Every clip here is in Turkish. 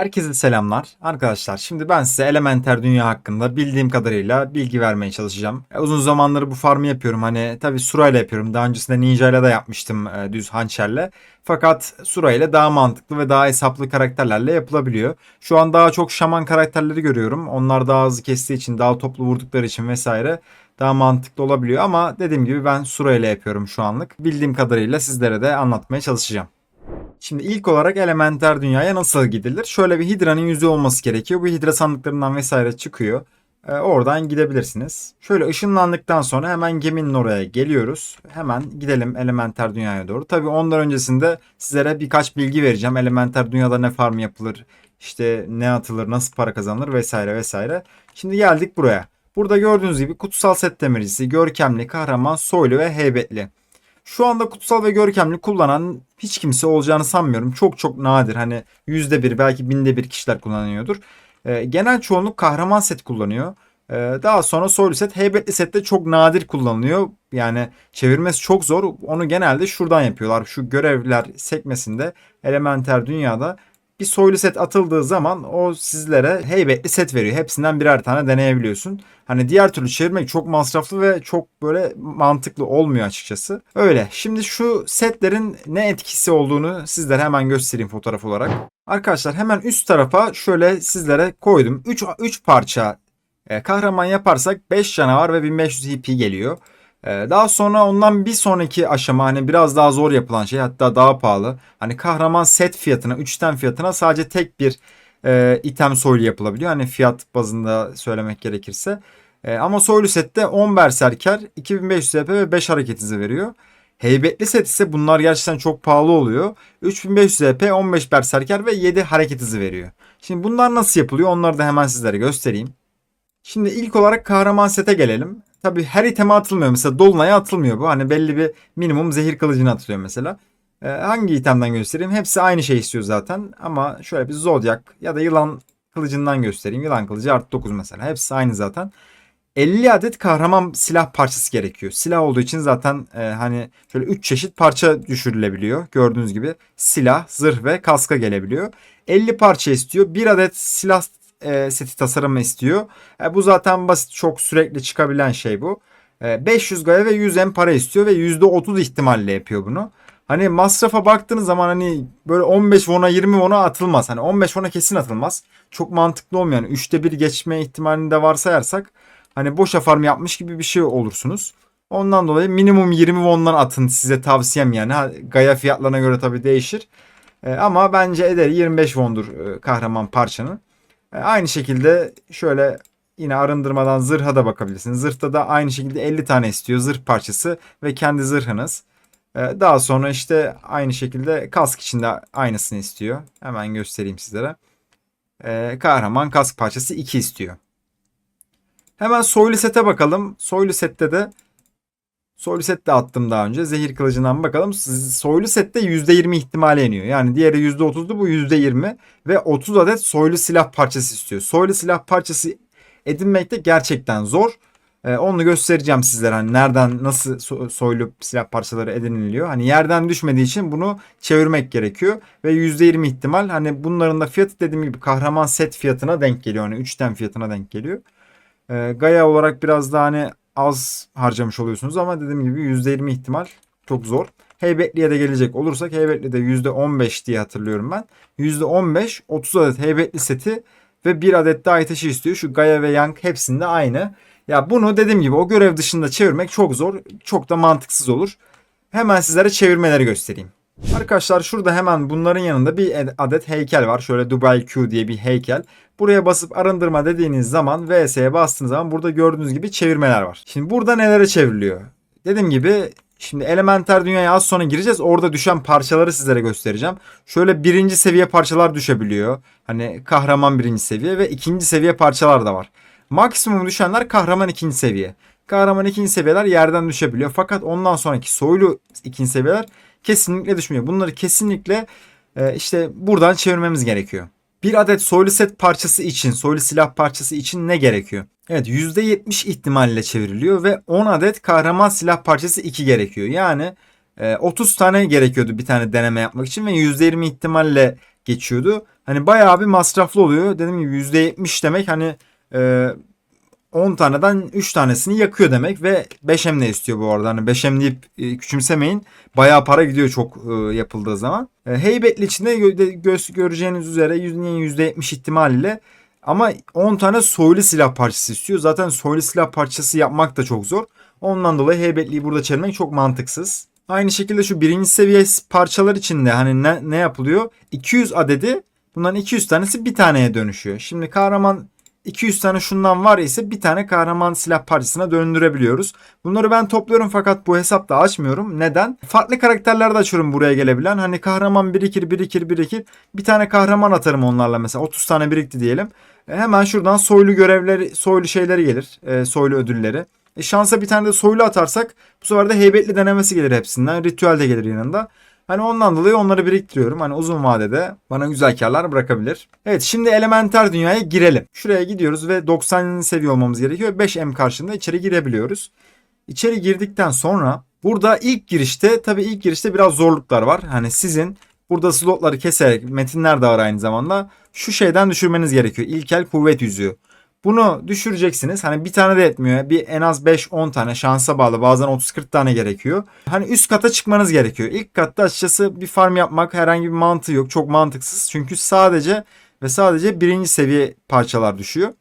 Herkese selamlar. Arkadaşlar şimdi ben size Elementer Dünya hakkında bildiğim kadarıyla bilgi vermeye çalışacağım. E, uzun zamandır bu farmı yapıyorum. Hani tabi Sura ile yapıyorum. Daha öncesinde Ninja ile de yapmıştım e, düz hançerle. Fakat Sura ile daha mantıklı ve daha hesaplı karakterlerle yapılabiliyor. Şu an daha çok şaman karakterleri görüyorum. Onlar daha hızlı kestiği için, daha toplu vurdukları için vesaire daha mantıklı olabiliyor. Ama dediğim gibi ben Sura yapıyorum şu anlık. Bildiğim kadarıyla sizlere de anlatmaya çalışacağım. Şimdi ilk olarak elementer dünyaya nasıl gidilir? Şöyle bir hidranın yüzü olması gerekiyor. Bu hidra sandıklarından vesaire çıkıyor. Ee, oradan gidebilirsiniz. Şöyle ışınlandıktan sonra hemen geminin oraya geliyoruz. Hemen gidelim elementer dünyaya doğru. Tabii ondan öncesinde sizlere birkaç bilgi vereceğim. Elementer dünyada ne farm yapılır, işte ne atılır, nasıl para kazanılır vesaire vesaire. Şimdi geldik buraya. Burada gördüğünüz gibi kutsal set demircisi, görkemli, kahraman, soylu ve heybetli. Şu anda kutsal ve görkemli kullanan hiç kimse olacağını sanmıyorum. Çok çok nadir. Hani yüzde bir belki binde bir kişiler kullanıyordur. Ee, genel çoğunluk kahraman set kullanıyor. Ee, daha sonra soylu set, heybetli set de çok nadir kullanılıyor. Yani çevirmesi çok zor. Onu genelde şuradan yapıyorlar. Şu görevler sekmesinde elementer dünyada bir soylu set atıldığı zaman o sizlere heybetli set veriyor. Hepsinden birer tane deneyebiliyorsun. Hani diğer türlü çevirmek çok masraflı ve çok böyle mantıklı olmuyor açıkçası. Öyle. Şimdi şu setlerin ne etkisi olduğunu sizlere hemen göstereyim fotoğraf olarak. Arkadaşlar hemen üst tarafa şöyle sizlere koydum. 3 3 parça e, kahraman yaparsak 5 canavar ve 1500 HP geliyor. Ee, daha sonra ondan bir sonraki aşama hani biraz daha zor yapılan şey hatta daha pahalı. Hani kahraman set fiyatına 3'ten fiyatına sadece tek bir e, item soylu yapılabiliyor. Hani fiyat bazında söylemek gerekirse. E, ama soylu sette 10 berserker 2500 HP ve 5 hareket hızı veriyor. Heybetli set ise bunlar gerçekten çok pahalı oluyor. 3500 HP 15 berserker ve 7 hareket hızı veriyor. Şimdi bunlar nasıl yapılıyor onları da hemen sizlere göstereyim. Şimdi ilk olarak kahraman sete gelelim. Tabii her iteme atılmıyor. Mesela Dolunay'a atılmıyor bu. Hani belli bir minimum zehir kılıcına atılıyor mesela. Ee, hangi itemden göstereyim? Hepsi aynı şey istiyor zaten. Ama şöyle bir zodyak ya da yılan kılıcından göstereyim. Yılan kılıcı artı 9 mesela. Hepsi aynı zaten. 50 adet kahraman silah parçası gerekiyor. Silah olduğu için zaten e, hani şöyle 3 çeşit parça düşürülebiliyor. Gördüğünüz gibi silah, zırh ve kaska gelebiliyor. 50 parça istiyor. 1 adet silah e, seti tasarımı istiyor. E, bu zaten basit çok sürekli çıkabilen şey bu. E, 500 gaya ve 100 M para istiyor ve %30 ihtimalle yapıyor bunu. Hani masrafa baktığınız zaman hani böyle 15 won'a 20 won'a atılmaz. Hani 15 won'a kesin atılmaz. Çok mantıklı olmuyor. Yani 3'te 1 geçme ihtimalini de varsayarsak hani boşa farm yapmış gibi bir şey olursunuz. Ondan dolayı minimum 20 won'dan atın size tavsiyem yani. Gaya fiyatlarına göre tabii değişir. E, ama bence ederi 25 won'dur e, kahraman parçanın. E, aynı şekilde şöyle yine arındırmadan zırha da bakabilirsiniz. Zırhta da aynı şekilde 50 tane istiyor zırh parçası ve kendi zırhınız. E, daha sonra işte aynı şekilde kask içinde aynısını istiyor. Hemen göstereyim sizlere. E, kahraman kask parçası 2 istiyor. Hemen soylu sete bakalım. Soylu sette de Soylu set de attım daha önce. Zehir kılıcından bakalım. Soylu sette %20 ihtimali iniyor. Yani diğeri %30'du bu %20. Ve 30 adet soylu silah parçası istiyor. Soylu silah parçası edinmek de gerçekten zor. Ee, onu göstereceğim sizlere. Hani nereden nasıl soylu silah parçaları ediniliyor. Hani yerden düşmediği için bunu çevirmek gerekiyor. Ve %20 ihtimal hani bunların da fiyatı dediğim gibi kahraman set fiyatına denk geliyor. Hani 3'ten fiyatına denk geliyor. Ee, Gaia olarak biraz daha hani az harcamış oluyorsunuz ama dediğim gibi %20 ihtimal çok zor. Heybetli'ye de gelecek olursak Heybetli'de %15 diye hatırlıyorum ben. %15 30 adet Heybetli seti ve bir adet daha taşı istiyor. Şu Gaia ve Yang hepsinde aynı. Ya bunu dediğim gibi o görev dışında çevirmek çok zor. Çok da mantıksız olur. Hemen sizlere çevirmeleri göstereyim. Arkadaşlar şurada hemen bunların yanında bir adet heykel var. Şöyle Dubai Q diye bir heykel. Buraya basıp arındırma dediğiniz zaman VS'ye bastığınız zaman burada gördüğünüz gibi çevirmeler var. Şimdi burada nelere çevriliyor? Dediğim gibi Şimdi elementer dünyaya az sonra gireceğiz. Orada düşen parçaları sizlere göstereceğim. Şöyle birinci seviye parçalar düşebiliyor. Hani kahraman birinci seviye ve ikinci seviye parçalar da var. Maksimum düşenler kahraman ikinci seviye. Kahraman ikinci seviyeler yerden düşebiliyor. Fakat ondan sonraki soylu ikinci seviyeler kesinlikle düşmüyor. Bunları kesinlikle e, işte buradan çevirmemiz gerekiyor. Bir adet soylu set parçası için, soylu silah parçası için ne gerekiyor? Evet %70 ihtimalle çevriliyor ve 10 adet kahraman silah parçası 2 gerekiyor. Yani e, 30 tane gerekiyordu bir tane deneme yapmak için ve %20 ihtimalle geçiyordu. Hani bayağı bir masraflı oluyor. Dediğim gibi %70 demek hani e, 10 taneden 3 tanesini yakıyor demek ve 5M ne istiyor bu arada. Hani 5M deyip e, küçümsemeyin. Bayağı para gidiyor çok e, yapıldığı zaman. E, heybetli içinde gö- göreceğiniz üzere %70 ihtimaliyle ama 10 tane soylu silah parçası istiyor. Zaten soylu silah parçası yapmak da çok zor. Ondan dolayı heybetliyi burada çevirmek çok mantıksız. Aynı şekilde şu birinci seviye parçalar için de hani ne, ne yapılıyor? 200 adedi bunların 200 tanesi bir taneye dönüşüyor. Şimdi kahraman 200 tane şundan var ise bir tane kahraman silah parçasına döndürebiliyoruz. Bunları ben topluyorum fakat bu hesapta açmıyorum. Neden? Farklı karakterlerde açıyorum buraya gelebilen. Hani kahraman birikir birikir birikir. Bir tane kahraman atarım onlarla mesela 30 tane birikti diyelim. E, hemen şuradan soylu görevleri, soylu şeyleri gelir. E, soylu ödülleri. E, şansa bir tane de soylu atarsak bu sefer de heybetli denemesi gelir hepsinden. Ritüel de gelir yanında. Hani ondan dolayı onları biriktiriyorum. Hani uzun vadede bana güzel karlar bırakabilir. Evet şimdi elementer dünyaya girelim. Şuraya gidiyoruz ve 90 seviye olmamız gerekiyor. 5M karşında içeri girebiliyoruz. İçeri girdikten sonra burada ilk girişte tabii ilk girişte biraz zorluklar var. Hani sizin burada slotları keserek metinler de var aynı zamanda. Şu şeyden düşürmeniz gerekiyor. İlkel kuvvet yüzüğü. Bunu düşüreceksiniz. Hani bir tane de etmiyor. Bir en az 5-10 tane şansa bağlı. Bazen 30-40 tane gerekiyor. Hani üst kata çıkmanız gerekiyor. İlk katta açıkçası bir farm yapmak herhangi bir mantığı yok. Çok mantıksız. Çünkü sadece ve sadece birinci seviye parçalar düşüyor.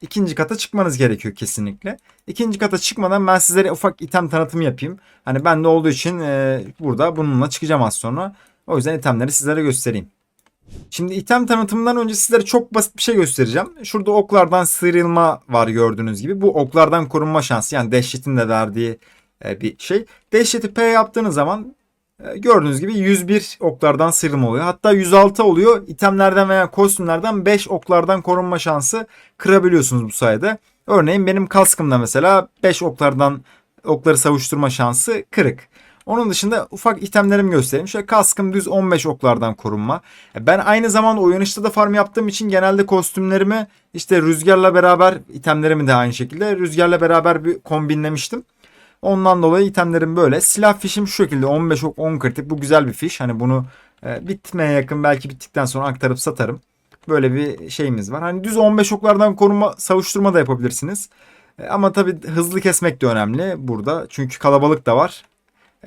İkinci kata çıkmanız gerekiyor kesinlikle. İkinci kata çıkmadan ben sizlere ufak item tanıtımı yapayım. Hani bende olduğu için e, burada bununla çıkacağım az sonra. O yüzden itemleri sizlere göstereyim. Şimdi item tanıtımından önce sizlere çok basit bir şey göstereceğim. Şurada oklardan sıyrılma var gördüğünüz gibi. Bu oklardan korunma şansı yani dehşetin de verdiği e, bir şey. Dehşeti P yaptığınız zaman e, gördüğünüz gibi 101 oklardan sıyrılma oluyor. Hatta 106 oluyor. İtemlerden veya kostümlerden 5 oklardan korunma şansı kırabiliyorsunuz bu sayede. Örneğin benim kaskımda mesela 5 oklardan okları savuşturma şansı kırık. Onun dışında ufak itemlerimi göstereyim. Şöyle kaskım düz 15 oklardan korunma. E, ben aynı zamanda uyanışta da farm yaptığım için genelde kostümlerimi işte rüzgarla beraber itemlerimi de aynı şekilde rüzgarla beraber bir kombinlemiştim. Ondan dolayı itemlerim böyle. Silah fişim şu şekilde 15 ok 10 kritik. Bu güzel bir fiş. Hani bunu e, bitmeye yakın belki bittikten sonra aktarıp satarım. Böyle bir şeyimiz var. Hani düz 15 oklardan koruma savuşturma da yapabilirsiniz. E, ama tabii hızlı kesmek de önemli burada. Çünkü kalabalık da var.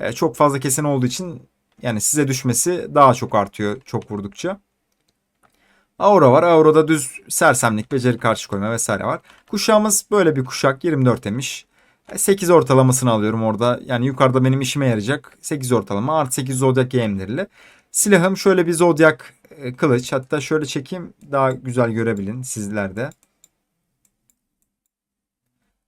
E, çok fazla kesen olduğu için yani size düşmesi daha çok artıyor çok vurdukça. Aura var. Aura'da düz sersemlik, beceri karşı koyma vesaire var. Kuşağımız böyle bir kuşak 24 demiş. 8 ortalamasını alıyorum orada. Yani yukarıda benim işime yarayacak. 8 ortalama artı 8 zodyak eğimleriyle. Silahım şöyle bir zodyak e, kılıç. Hatta şöyle çekeyim daha güzel görebilin sizler de.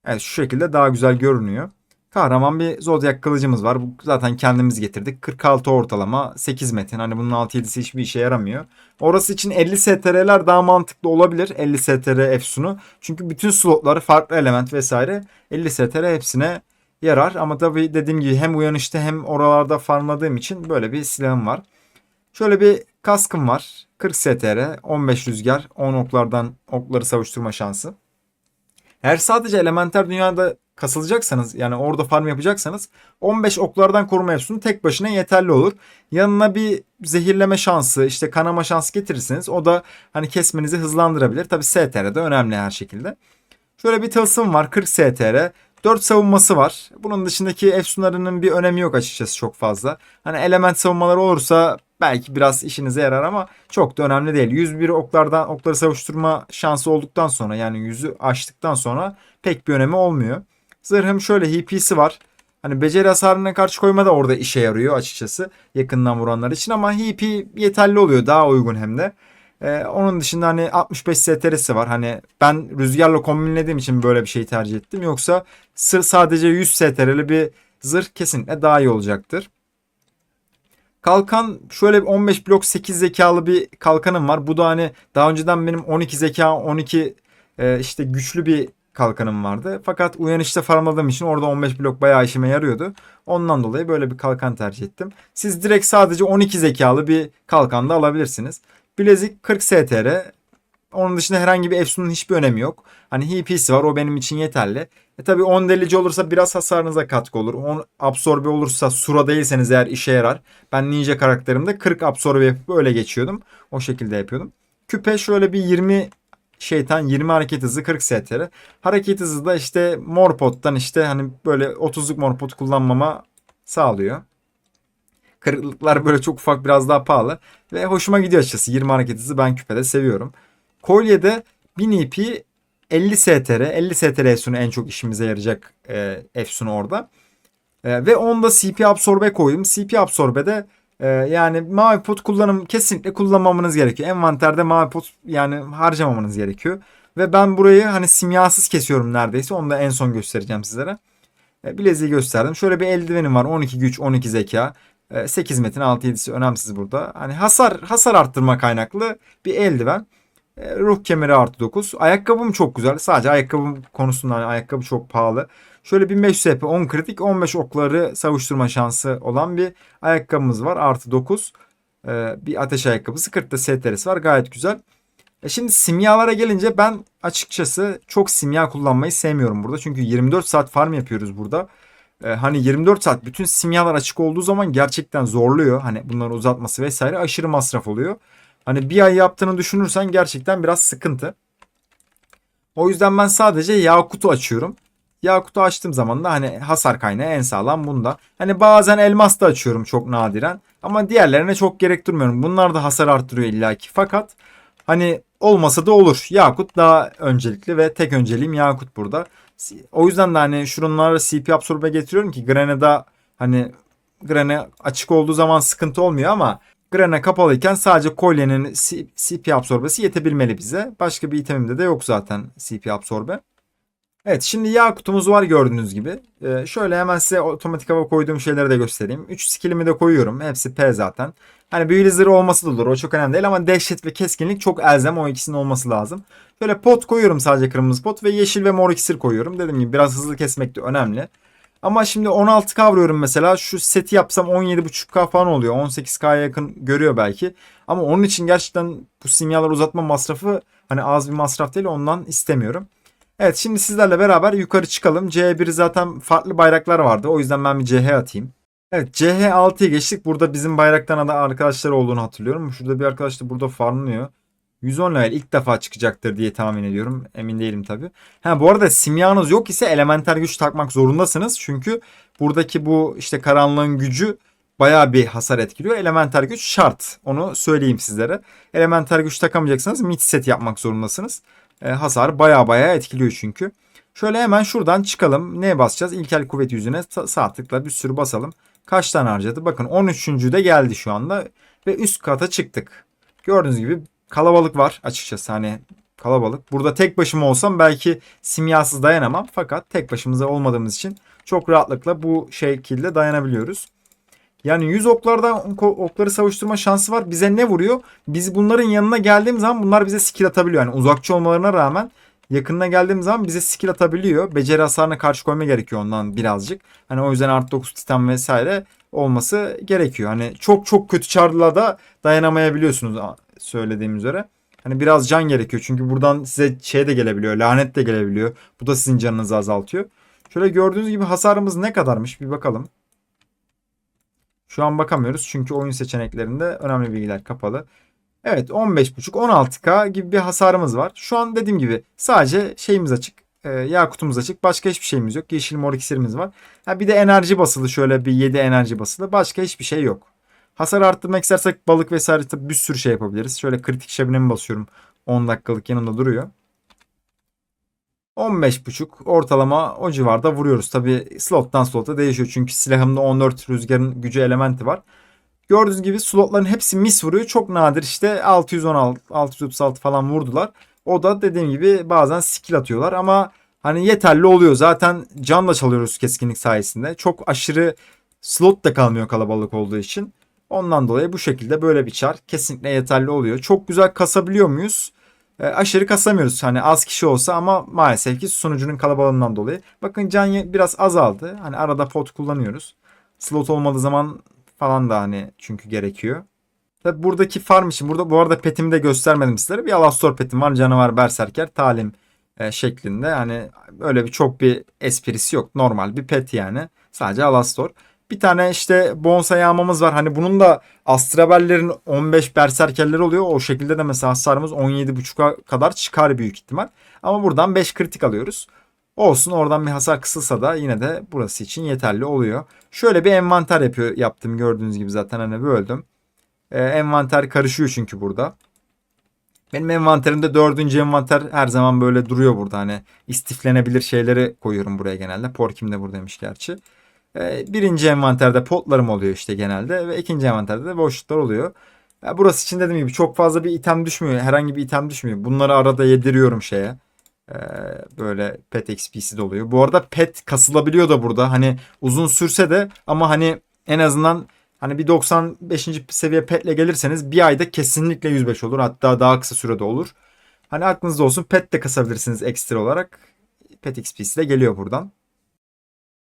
Evet şu şekilde daha güzel görünüyor. Kahraman bir zodyak kılıcımız var. Bu zaten kendimiz getirdik. 46 ortalama 8 metin. Hani bunun 6-7'si hiçbir işe yaramıyor. Orası için 50 STR'ler daha mantıklı olabilir. 50 STR Efsun'u. Çünkü bütün slotları farklı element vesaire 50 STR hepsine yarar. Ama tabii dediğim gibi hem uyanışta hem oralarda farmladığım için böyle bir silahım var. Şöyle bir kaskım var. 40 STR, 15 rüzgar, 10 oklardan okları savuşturma şansı. Eğer sadece elementer dünyada kasılacaksanız yani orada farm yapacaksanız 15 oklardan koruma efsunu tek başına yeterli olur. Yanına bir zehirleme şansı işte kanama şansı getirirseniz o da hani kesmenizi hızlandırabilir. Tabi STR de önemli her şekilde. Şöyle bir tılsım var 40 STR. 4 savunması var. Bunun dışındaki efsunlarının bir önemi yok açıkçası çok fazla. Hani element savunmaları olursa belki biraz işinize yarar ama çok da önemli değil. 101 oklardan okları savuşturma şansı olduktan sonra yani yüzü açtıktan sonra pek bir önemi olmuyor. Zırhım şöyle HP'si var. Hani beceri hasarına karşı koyma da orada işe yarıyor açıkçası yakından vuranlar için ama HP yeterli oluyor daha uygun hem de. Ee, onun dışında hani 65 STR'si var. Hani ben rüzgarla kombinlediğim için böyle bir şey tercih ettim. Yoksa sır sadece 100 STR'li bir zırh kesinlikle daha iyi olacaktır. Kalkan şöyle 15 blok 8 zekalı bir kalkanım var. Bu da hani daha önceden benim 12 zeka 12 e, işte güçlü bir kalkanım vardı. Fakat uyanışta farmladığım için orada 15 blok bayağı işime yarıyordu. Ondan dolayı böyle bir kalkan tercih ettim. Siz direkt sadece 12 zekalı bir kalkan da alabilirsiniz. Bilezik 40 STR. Onun dışında herhangi bir Efsun'un hiçbir önemi yok. Hani HP'si var o benim için yeterli. E tabi 10 delici olursa biraz hasarınıza katkı olur. 10 absorbe olursa sura değilseniz eğer işe yarar. Ben ninja karakterimde 40 absorbe yapıp öyle geçiyordum. O şekilde yapıyordum. Küpe şöyle bir 20 şeytan 20 hareket hızı 40 STR. Hareket hızı da işte morpottan işte hani böyle 30'luk morpot kullanmama sağlıyor. Kırıklıklar böyle çok ufak biraz daha pahalı. Ve hoşuma gidiyor açıkçası. 20 hareket hızı ben küpede seviyorum. Kolye'de 1000 EP 50 STR. 50 STR Efsun'u en çok işimize yarayacak e, Efsun'u orada. E, ve onda CP absorbe koydum. CP absorbede e, yani mavi pot kullanım kesinlikle kullanmamanız gerekiyor. Envanterde mavi pot yani harcamamanız gerekiyor. Ve ben burayı hani simyasız kesiyorum neredeyse. Onu da en son göstereceğim sizlere. E, bileziği gösterdim. Şöyle bir eldivenim var. 12 güç, 12 zeka. 8 metin 6 7'si önemsiz burada. Hani hasar hasar arttırma kaynaklı bir eldiven. E, ruh kemeri artı 9. Ayakkabım çok güzel. Sadece ayakkabım konusunda hani ayakkabı çok pahalı. Şöyle 1500 HP 10 kritik 15 okları savuşturma şansı olan bir ayakkabımız var. Artı 9. E, bir ateş ayakkabısı. 40'da STR'si var. Gayet güzel. E şimdi simyalara gelince ben açıkçası çok simya kullanmayı sevmiyorum burada. Çünkü 24 saat farm yapıyoruz burada. Ee, hani 24 saat bütün simyalar açık olduğu zaman gerçekten zorluyor. Hani bunları uzatması vesaire aşırı masraf oluyor. Hani bir ay yaptığını düşünürsen gerçekten biraz sıkıntı. O yüzden ben sadece Yakut'u açıyorum. Yakut'u açtığım zaman da hani hasar kaynağı en sağlam bunda. Hani bazen elmas da açıyorum çok nadiren. Ama diğerlerine çok gerek durmuyorum. Bunlar da hasar arttırıyor illaki. Fakat hani olmasa da olur. Yakut daha öncelikli ve tek önceliğim Yakut burada. O yüzden de hani şunlara CP absorbe getiriyorum ki Grenada hani Grene açık olduğu zaman sıkıntı olmuyor ama Grene kapalıyken sadece kolyenin CP absorbesi yetebilmeli bize. Başka bir itemimde de yok zaten CP absorbe. Evet şimdi yağ kutumuz var gördüğünüz gibi. Ee, şöyle hemen size otomatik hava koyduğum şeyleri de göstereyim. 3 skillimi de koyuyorum. Hepsi P zaten. Hani büyülü olması da olur. O çok önemli değil ama dehşet ve keskinlik çok elzem. O ikisinin olması lazım. Şöyle pot koyuyorum sadece kırmızı pot ve yeşil ve mor iksir koyuyorum. Dediğim gibi biraz hızlı kesmek de önemli. Ama şimdi 16 kavruyorum mesela. Şu seti yapsam 17.5K falan oluyor. 18K'ya yakın görüyor belki. Ama onun için gerçekten bu simyalar uzatma masrafı hani az bir masraf değil ondan istemiyorum. Evet şimdi sizlerle beraber yukarı çıkalım. C1 zaten farklı bayraklar vardı. O yüzden ben bir CH atayım. Evet CH6'ya geçtik. Burada bizim bayraktan da arkadaşlar olduğunu hatırlıyorum. Şurada bir arkadaş da burada farmlıyor. 110 level ilk defa çıkacaktır diye tahmin ediyorum. Emin değilim tabi. Ha bu arada simyanız yok ise elementer güç takmak zorundasınız. Çünkü buradaki bu işte karanlığın gücü bayağı bir hasar etkiliyor. Elementer güç şart. Onu söyleyeyim sizlere. Elementer güç takamayacaksanız mid set yapmak zorundasınız. E, hasar bayağı bayağı etkiliyor çünkü. Şöyle hemen şuradan çıkalım. Neye basacağız? İlkel kuvvet yüzüne sağ tıkla bir sürü basalım. Kaç tane harcadı? Bakın 13. de geldi şu anda. Ve üst kata çıktık. Gördüğünüz gibi kalabalık var açıkçası. Hani kalabalık. Burada tek başıma olsam belki simyasız dayanamam. Fakat tek başımıza olmadığımız için çok rahatlıkla bu şekilde dayanabiliyoruz. Yani 100 oklardan okları savuşturma şansı var. Bize ne vuruyor? Biz bunların yanına geldiğim zaman bunlar bize skill atabiliyor. Yani uzakçı olmalarına rağmen yakınına geldiğim zaman bize skill atabiliyor. Beceri hasarına karşı koyma gerekiyor ondan birazcık. Hani o yüzden artı 9 titan vesaire olması gerekiyor. Hani çok çok kötü çarla da dayanamayabiliyorsunuz söylediğim üzere. Hani biraz can gerekiyor. Çünkü buradan size şey de gelebiliyor. Lanet de gelebiliyor. Bu da sizin canınızı azaltıyor. Şöyle gördüğünüz gibi hasarımız ne kadarmış bir bakalım. Şu an bakamıyoruz çünkü oyun seçeneklerinde önemli bilgiler kapalı. Evet 15.5 16K gibi bir hasarımız var. Şu an dediğim gibi sadece şeyimiz açık. E, yağ kutumuz açık. Başka hiçbir şeyimiz yok. Yeşil mor iksirimiz var. Ha, bir de enerji basılı şöyle bir 7 enerji basılı. Başka hiçbir şey yok. Hasar arttırmak istersek balık vesaire tabii bir sürü şey yapabiliriz. Şöyle kritik şebnemi basıyorum. 10 dakikalık yanında duruyor. 15.5 ortalama o civarda vuruyoruz. Tabi slottan slota değişiyor. Çünkü silahımda 14 rüzgarın gücü elementi var. Gördüğünüz gibi slotların hepsi mis vuruyor. Çok nadir işte 616, 636 falan vurdular. O da dediğim gibi bazen skill atıyorlar ama hani yeterli oluyor. Zaten canla çalıyoruz keskinlik sayesinde. Çok aşırı slot da kalmıyor kalabalık olduğu için. Ondan dolayı bu şekilde böyle bir çar kesinlikle yeterli oluyor. Çok güzel kasabiliyor muyuz? E, aşırı kasamıyoruz. Hani az kişi olsa ama maalesef ki sunucunun kalabalığından dolayı. Bakın can biraz azaldı. Hani arada pot kullanıyoruz. Slot olmadığı zaman falan da hani çünkü gerekiyor. Tabi buradaki farm için burada bu arada petimi de göstermedim sizlere. Bir Alastor petim var. Canavar Berserker talim e, şeklinde. Hani öyle bir çok bir esprisi yok. Normal bir pet yani. Sadece Alastor. Bir tane işte bonsai yağmamız var. Hani bunun da astrabellerin 15 berserkerleri oluyor. O şekilde de mesela hasarımız 17.5'a kadar çıkar büyük ihtimal. Ama buradan 5 kritik alıyoruz. Olsun oradan bir hasar kısılsa da yine de burası için yeterli oluyor. Şöyle bir envanter yapıyor, yaptım gördüğünüz gibi zaten hani böldüm. Ee, envanter karışıyor çünkü burada. Benim envanterimde dördüncü envanter her zaman böyle duruyor burada. Hani istiflenebilir şeyleri koyuyorum buraya genelde. Porkim de buradaymış gerçi. Ee, birinci envanterde potlarım oluyor işte genelde. Ve ikinci envanterde de boşluklar oluyor. Burası için dediğim gibi çok fazla bir item düşmüyor. Herhangi bir item düşmüyor. Bunları arada yediriyorum şeye. Ee, böyle pet XP'si de oluyor. Bu arada pet kasılabiliyor da burada. Hani uzun sürse de ama hani en azından hani bir 95. seviye petle gelirseniz bir ayda kesinlikle 105 olur. Hatta daha kısa sürede olur. Hani aklınızda olsun pet de kasabilirsiniz ekstra olarak. Pet XP'si de geliyor buradan.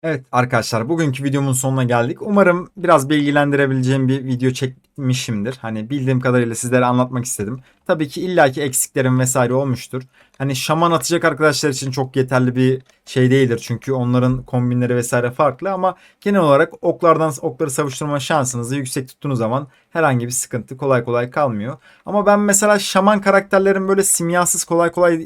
Evet arkadaşlar bugünkü videomun sonuna geldik. Umarım biraz bilgilendirebileceğim bir video çekmişimdir. Hani bildiğim kadarıyla sizlere anlatmak istedim. Tabii ki illaki eksiklerim vesaire olmuştur. Hani şaman atacak arkadaşlar için çok yeterli bir şey değildir. Çünkü onların kombinleri vesaire farklı ama genel olarak oklardan okları savuşturma şansınızı yüksek tuttuğunuz zaman herhangi bir sıkıntı kolay kolay kalmıyor. Ama ben mesela şaman karakterlerin böyle simyasız kolay kolay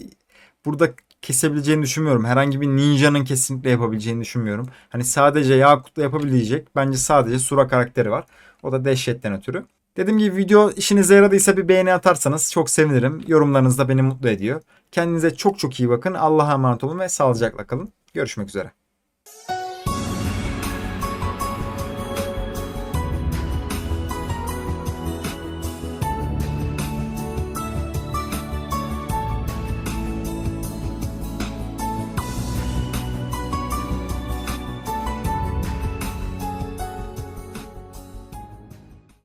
burada kesebileceğini düşünmüyorum. Herhangi bir ninjanın kesinlikle yapabileceğini düşünmüyorum. Hani sadece Yakut'la yapabilecek bence sadece Sura karakteri var. O da dehşetten ötürü. Dediğim gibi video işinize yaradıysa bir beğeni atarsanız çok sevinirim. Yorumlarınız da beni mutlu ediyor. Kendinize çok çok iyi bakın. Allah'a emanet olun ve sağlıcakla kalın. Görüşmek üzere.